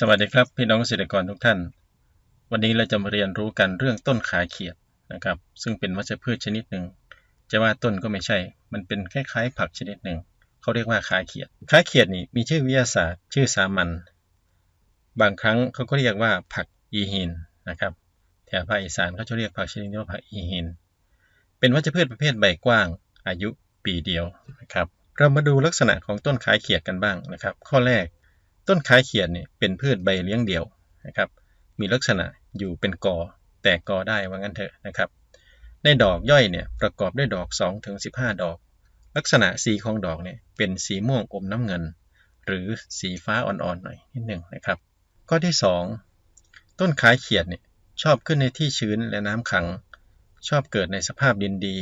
สวัสดีครับพี่น้องเกษตรกรทุกท่าน วันนี้เราจะมาเรียนรู้กันเรื่องต้นขาเขียดนะครับ ซึ่งเป็นวัชพืชชนิดหนึ่งจะว่าต้นก็ไม่ใช่ มันเป็นคล้ายๆผักชนิดหนึ่งเขาเรียกว่าขาเขียดขาเขียดนี่มีชื่อวิทยาศาสตร์ ชื่อสามัญบางครั้งเขาก็เรียกว่าผักอีหินนะครับแถวภาคอีสานเขาจะเรียกผักชนิดนี้ว่าผักอีหิน เป็นวัชพืชประเภทใบกว้าง อายุปีเดียวนะครับเรามาดูลักษณะของต้นขาเขียดกันบ้างนะครับ ข้อแรก ต้นขาเขียดเนี่ยเป็นพืชใบเลี้ยงเดี่ยวนะครับ มีลักษณะอยู่เป็นกอแตกกอได้ว่างั้นเถอะนะครับในดอกย่อยเนี่ยประกอบด้วยดอก2ถึงดอก ลักษณะสีของดอกเนี่ยเป็นสีม่วงอมน้ำเงิน หรือสีฟ้าอ่อนๆหน่อยนิดหนึ่งนะครับ ข้อที่ 2 ต้นขาเขียดเนี่ยชอบขึ้นในที่ชื้นและน้ำขัง ชอบเกิดในสภาพดินดี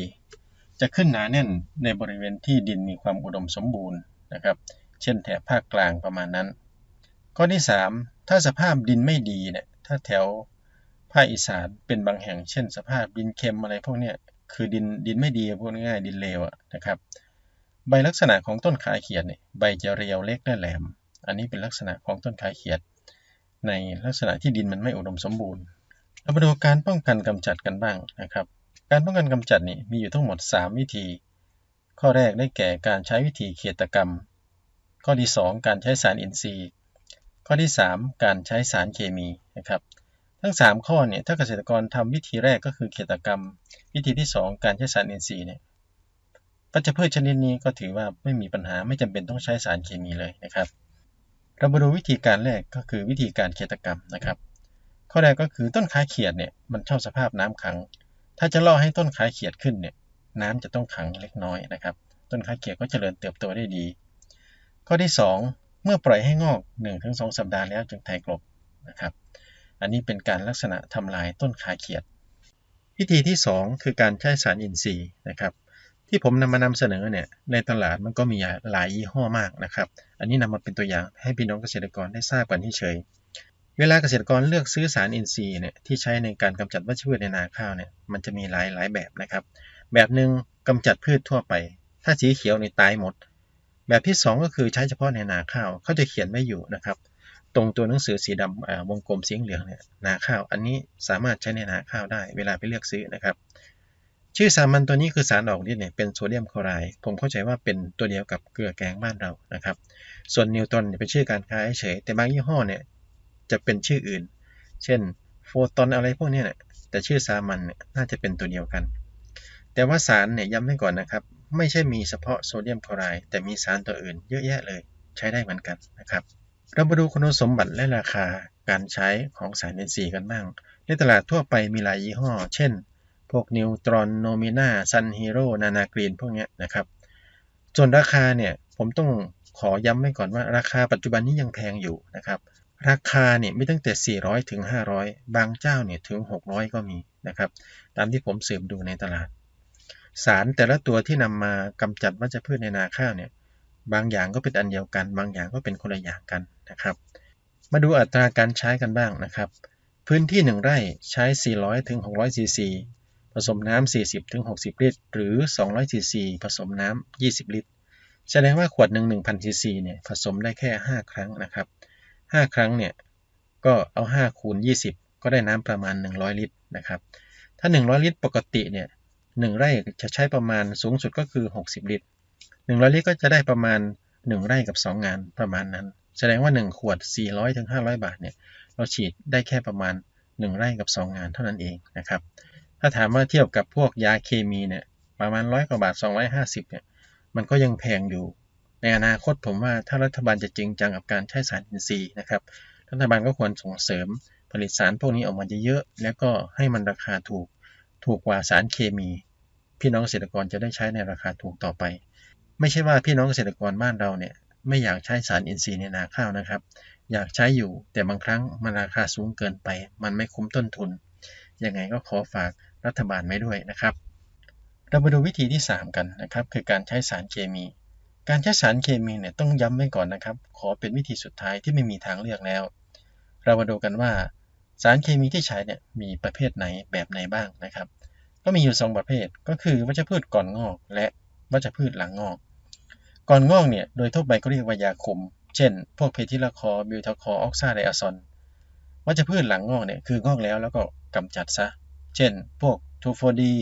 จะขึ้นหนาแน่นในบริเวณที่ดินมีความอุดมสมบูรณ์นะครับ เช่นแถบภาคกลางประมาณนั้น ข้อที่ 3 ถ้าสภาพดินไม่ดีเนี่ยถ้าแถวภาคอีสานเป็นบางแห่งเช่น สภาพดินเค็มอะไรพวกเนี้คือดินดินไม่ดีพวกง่ายดินเลวนะครับ ใบลักษณะของต้นขาเขียดเนี่ยใบจะเรียวเล็กและแหลม อันนี้เป็นลักษณะของต้นขาเขียด ในลักษณะที่ดินมันไม่อุดมสมบูรณ์ เรามาดูการป้องกันกำจัดกันบ้างนะครับ การป้องกันกำจัดนี่มีอยู่ทั้งหมด 3 วิธี ข้อแรกได้แก่การใช้วิธีเขียตกรรม ข้อที่ 2 การใช้สารอินทรีย์ ข้อที่ 3 การใช้สารเคมีนะครับ ทั้ง 3 ข้อเนี่ยถ้าเกษตรกรทำวิธีแรกก็คือเกษตรกรรม วิธีที่ 2 การใช้สารอินทรีย์เนี่ยปัจจัยพืชชนิดนี้ก็ถือว่าไม่มีปัญหาไม่จำเป็นต้องใช้สารเคมีเลยนะครับ เรามาดูวิธีการแรกก็คือวิธีการเกษตรกรรมนะครับ ข้อแรกก็คือต้นขาเขียดเนี่ยมันชอบสภาพน้ำขัง ถ้าจะล่อให้ต้นขาเขียดขึ้นเนี่ยน้ำจะต้องขังเล็กน้อยนะครับ ต้นขาเขียดก็เจริญเติบโตได้ดี ข้อที่ 2 เมื่อปล่อยให้งอก 1-2 สัปดาห์แล้วจึงไถกลบนะครับ อันนี้เป็นการลักษณะทำลายต้นขาเขียด วิธีที่ 2 คือการใช้สารอินทรีย์นะครับ ที่ผมนำมานำเสนอเนี่ยในตลาดมันก็มีหลายยี่ห้อมากนะครับ อันนี้นำมาเป็นตัวอย่างให้พี่น้องเกษตรกรได้ทราบกันเฉยเวลาเกษตรกรเลือกซื้อสารอินทรีย์เนี่ยที่ใช้ในการกำจัดวัชพืชในนาข้าวเนี่ยมันจะมีหลายหลายแบบนะครับ แบบหนึ่งกำจัดพืชทั่วไป ถ้าสีเขียวในตายหมด แบบที่ 2 ก็คือใช้เฉพาะในนาข้าวเขาจะเขียนไว้อยู่นะครับ ตรงตัวหนังสือสีดำวงกลมสีเหลืองเนี่ยนาข้าว อันนี้สามารถใช้ในนาข้าวได้เวลาไปเลือกซื้อนะครับ ชื่อสามัญตัวนี้คือสารออกฤทธิ์เนี่ยเป็นโซเดียมคลอไรด์ผมเข้าใจว่าเป็นตัวเดียวกับเกลือแกงบ้านเรานะครับ ส่วนนิวตอนเป็นชื่อการค้าเฉยแต่บางยี่ห้อเนี่ยจะเป็นชื่ออื่น เช่นโฟตอนอะไรพวกนี้เนี่ยแต่ชื่อสามัญเนี่ยน่าจะเป็นตัวเดียวกัน แต่ว่าสารเนี่ยย้ำไว้ก่อนนะครับ ไม่ใช่มีเฉพาะโซเดียมคลอไรด์แต่มีสารตัวอื่นเยอะแยะเลยใช้ได้เหมือนกันนะครับ เรามาดูคุณสมบัติและราคาการใช้ของสารอินทรีย์กันบ้าง ในตลาดทั่วไปมีหลายยี่ห้อ เช่น พวกนิวตรอนโนมินาซันฮีโร่นานากรีนพวกนี้นะครับ ส่วนราคาเนี่ยผมต้องขอย้ำไว้ก่อนว่าราคาปัจจุบันนี้ยังแพงอยู่นะครับ ราคาเนี่ยไม่ตั้งแต่ 400 ถึง 500 บางเจ้าเนี่ยถึง 600 ก็มีนะครับ ตามที่ผมสืบดูในตลาด สารแต่ละตัวที่นำมากำจัดวัชพืชในนาข้าวเนี่ยบางอย่างก็เป็นอันเดียวกัน บางอย่างก็เป็นคนละอย่างกันนะครับ มาดูอัตราการใช้กันบ้างนะครับ พื้นที่ 1 ไร่ใช้ 400ถึง600ซีซีผสมน้ำ40ถึง60 ลิตร หรือ 200ซีซีผสมน้ำ20 ลิตร แสดงว่าขวดหนึ่ง1,000ซีซีเนี่ยผสมได้แค่ 5 ครั้งนะครับ 5 ครั้งเนี่ยก็เอา 5 คูณ 20 ก็ได้น้ำประมาณ 100 ลิตรนะครับ ถ้า 100 ลิตรปกติเนี่ย 1 ไร่จะใช้ประมาณสูงสุดก็คือ 60 ลิตร100ลิตรก็จะได้ประมาณ 1 ไร่กับ 2 งานประมาณนั้น แสดงว่า 1 ขวด 400ถึง500 บาทเนี่ยเราฉีดได้แค่ประมาณ 1 ไร่กับ 2 งานเท่านั้นเองนะครับถ้าถามว่าเทียบกับพวกยาเคมีเนี่ยประมาณร้อยกว่าบาท 250เนี่ยมันก็ยังแพงอยู่ ในอนาคตผมว่าถ้ารัฐบาลจะจริงจังกับการใช้สารอินทรีย์นะครับรัฐบาลก็ควรส่งเสริมผลิตสารพวกนี้ออกมาเยอะๆแล้วก็ให้มันราคาถูก ถูกกว่าสารเคมี พี่น้องเกษตรกรจะได้ใช้ในราคาถูกต่อไป ไม่ใช่ว่าพี่น้องเกษตรกรบ้านเราเนี่ยไม่อยากใช้สารอินทรีย์ในนาข้าวนะครับ อยากใช้อยู่แต่บางครั้งมันราคาสูงเกินไป มันไม่คุ้มต้นทุน ยังไงก็ขอฝากรัฐบาลไว้ด้วยนะครับ เรามาดูวิธีที่ 3 กันนะครับ คือการใช้สารเคมี การใช้สารเคมีเนี่ยต้องย้ำไว้ก่อนนะครับ ขอเป็นวิธีสุดท้ายที่ไม่มีทางเลือกแล้ว เรามาดูกันว่าสารเคมีที่ใช้เนี่ยมีประเภทไหนแบบไหนบ้างนะครับ ก็มีอยู่ 2 ประเภท ก็คือวัชพืชก่อนงอก และวัชพืชหลังงอก ก่อนงอกเนี่ยโดยทั่วไปก็เรียกว่ายาคุม เช่น พวกเพทิลาคอร์บิวทาคอร์ออกซาไดอะซอนวัชพืชหลังงอกเนี่ยคืองอกแล้วแล้วก็กำจัดซะ เช่น พวกทูโฟดี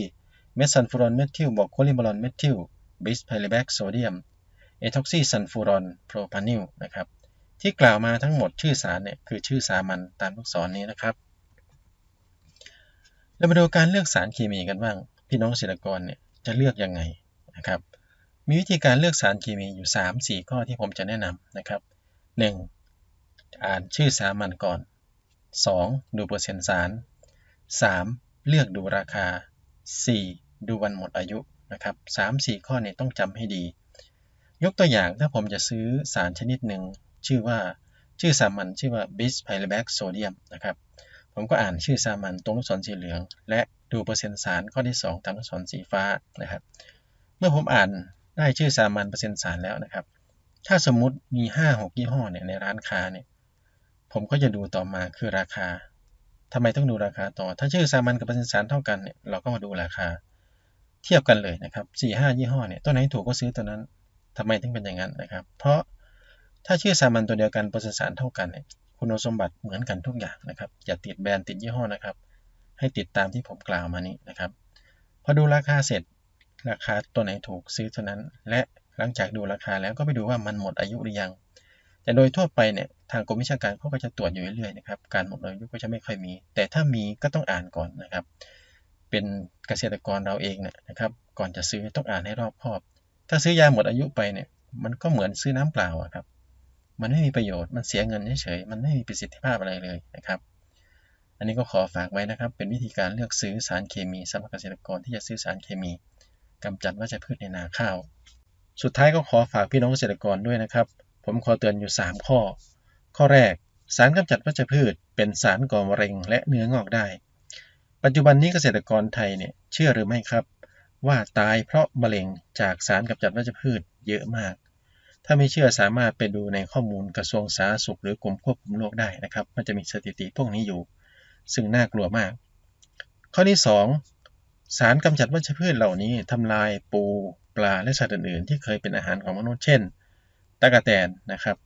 เมทซันฟูรอนเมทิลบอกโคลิมอลอนเมทิลบิสไพลิแบคโซเดียมเอท็อกซีซันฟูรอนโพรพานิลนะครับที่กล่าวมาทั้งหมดชื่อสารเนี่ยคือชื่อสามัญตามลูกศรนนี้นะครับ เรามาดูการเลือกสารเคมีกันบ้าง พี่น้องเกษตรกรเนี่ยจะเลือกยังไงนะครับ มีวิธีการเลือกสารเคมีอยู่ 3-4 ข้อที่ผมจะแนะนำนะครับ 1. อ่านชื่อสามัญก่อน 2. ดูเปอร์เซ็นต์สาร 3. เลือกดูราคา 4. ดูวันหมดอายุนะครับ3-4 ข้อนี้ต้องจำให้ดี ยกตัวอย่างถ้าผมจะซื้อสารชนิดหนึ่งชื่อว่าชื่อสามัญชื่อว่า bis p y r i b a c sodium นะครับ ผมก็อ่านชื่อสามัญตรงลูกศรสีเหลือง และดูเปอร์เซ็นต์สารข้อที่ 2 ตามลูกศรสีฟ้านะครับ เมื่อผมอ่านได้ชื่อสามัญเปอร์เซ็นต์สารแล้วนะครับ ถ้าสมมุติมี 5-6 ยี่ห้อเนี่ยในร้านค้าเนี่ยผมก็จะดูต่อมาคือราคาทำไมต้องดูราคาต่อ ถ้าชื่อสามัญกับเปอร์เซ็นต์สารเท่ากันเนี่ยเราก็มาดูราคา เทียบกันเลยนะครับ4-5ยี่ห้อเนี่ยตัวไหนถูกก็ซื้อตัวนั้นทำไมถึงเป็นอย่างนั้นนะครับ เพราะถ้าชื่อสามัญตัวเดียวกันเปอร์เซ็นต์สารเท่ากันเนี่ย คุณสมบัติเหมือนกันทุกอย่างนะครับ อย่าติดแบรนด์ติดยี่ห้อนะครับ ให้ติดตามที่ผมกล่าวมานี้นะครับ พอดูราคาเสร็จ ราคาตัวไหนถูกซื้อเท่านั้น และหลังจากดูราคาแล้วก็ไปดูว่ามันหมดอายุหรือยัง แต่โดยทั่วไปเนี่ยทางกรมวิชาการเขาก็จะตรวจอยู่เรื่อยๆนะครับ การหมดอายุก็จะไม่ค่อยมี แต่ถ้ามีก็ต้องอ่านก่อนนะครับ เป็นเกษตรกรเราเองเนี่ยนะครับ ก่อนจะซื้อต้องอ่านให้รอบคอบ ถ้าซื้อยาหมดอายุไปเนี่ย มันก็เหมือนซื้อน้ำเปล่าครับ มันไม่มีประโยชน์ มันเสียเงินเฉยๆ มันไม่มีประสิทธิภาพอะไรเลยนะครับ อันนี้ก็ขอฝากไว้นะครับ เป็นวิธีการเลือกซื้อสารเคมีสำหรับเกษตรกรที่จะซื้อสารเคมีกำจัดวัชพืชในนาข้าว สุดท้ายก็ขอฝากพี่น้องเกษตรกรด้วยนะครับ ผมขอเตือนอยู่ 3 ข้อ ข้อแรก สารกำจัดวัชพืช เป็นสารก่อมะเร็งและเนื้องอกได้ ปัจจุบันนี้เกษตรกรไทยเนี่ยเชื่อหรือไม่ครับ ว่าตายเพราะมะเร็งจากสารกำจัดวัชพืชเยอะมาก ถ้าไม่เชื่อสามารถไปดูในข้อมูลกระทรวงสาธารณสุขหรือกรมควบคุมโรคได้นะครับ มันจะมีสถิติพวกนี้อยู่ ซึ่งน่ากลัวมาก ข้อที่ 2 สารกำจัดวัชพืชเหล่านี้ทำลายปูปลาและสัตว์อื่นๆ ที่เคยเป็นอาหารของมนุษย์เช่นตะกะแตนนะครับ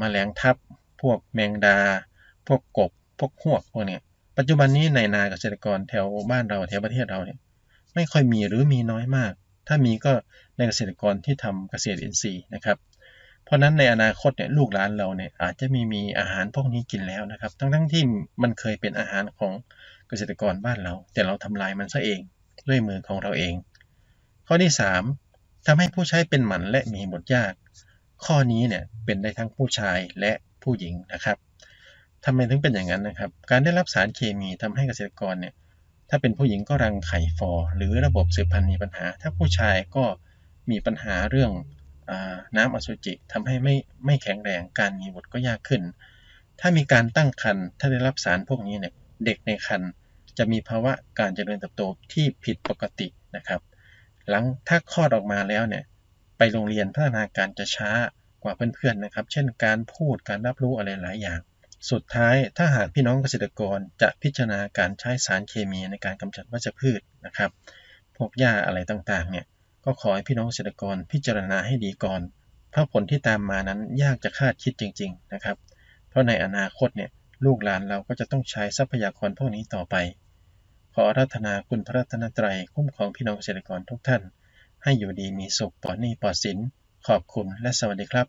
มแมลงทับ พวกแมงดา พวกกบ พวกหวกพวกนี้ปัจจุบันนี้ในนาเกษตรกรแถวบ้านเราแถวประเทศเราเนี่ยไม่ค่อยมีหรือมีน้อยมาก ถ้ามีก็ในเกษตรกรที่ทำเกษตรอินทรีย์นะครับ เพราะนั้นในอนาคตเนี่ยลูกหลานเราเนี่ยอาจจะมีมีอาหารพวกนี้กินแล้วนะครับ ทั้งทั้งที่มันเคยเป็นอาหารของเกษตรกรบ้านเรา แต่เราทำลายมันซะเองด้วยมือของเราเอง ข้อที่ 3ทำให้ผู้ใช้เป็นหมันและมีบทยาก ข้อนี้เนี่ยเป็นได้ทั้งผู้ชายและผู้หญิงนะครับทำไมถึงเป็นอย่างนั้นนะครับ การได้รับสารเคมีทำให้เกษตรกรเนี่ย ถ้าเป็นผู้หญิงก็รังไข่ฟอ หรือระบบสืบพันธุ์มีปัญหา ถ้าผู้ชายก็มีปัญหาเรื่องอน้ำอสุจิทำให้ไม่ไม่แข็งแรงการมีบุตรก็ยากขึ้น ถ้ามีการตั้งครรภ์ถ้าได้รับสารพวกนี้เนี่ยเด็กในครรภ์จะมีภาวะการเจริญเติบโตที่ผิดปกตินะครับ หลังถ้าคลอดออกมาแล้วเนี่ยไปโรงเรียนพัฒนาการจะช้ากว่าเพื่อนๆนะครับ เช่นการพูดการรับรู้อะไรหลายอย่าง สุดท้ายถ้าหากพี่น้องเกษตรกรจะพิจารณาการใช้สารเคมีในการกำจัดวัชพืชนะครับ พวกหญ้าอะไรต่างๆเนี่ยก็ขอให้พี่น้องเกษตรกรพิจารณาให้ดีก่อน เพราะผลที่ตามมานั้นยากจะคาดคิดจริง ๆนะครับ เพราะในอนาคตเนี่ยลูกหลานเราก็จะต้องใช้ทรัพยากรพวกนี้ต่อไป ขอรัตนาคุณพระรัตนตรัยคุ้มครองพี่น้องเกษตรกรทุกท่าน ให้อยู่ดีมีสุขปลอดหนี้ปลอดสิน ขอบคุณและสวัสดีครับ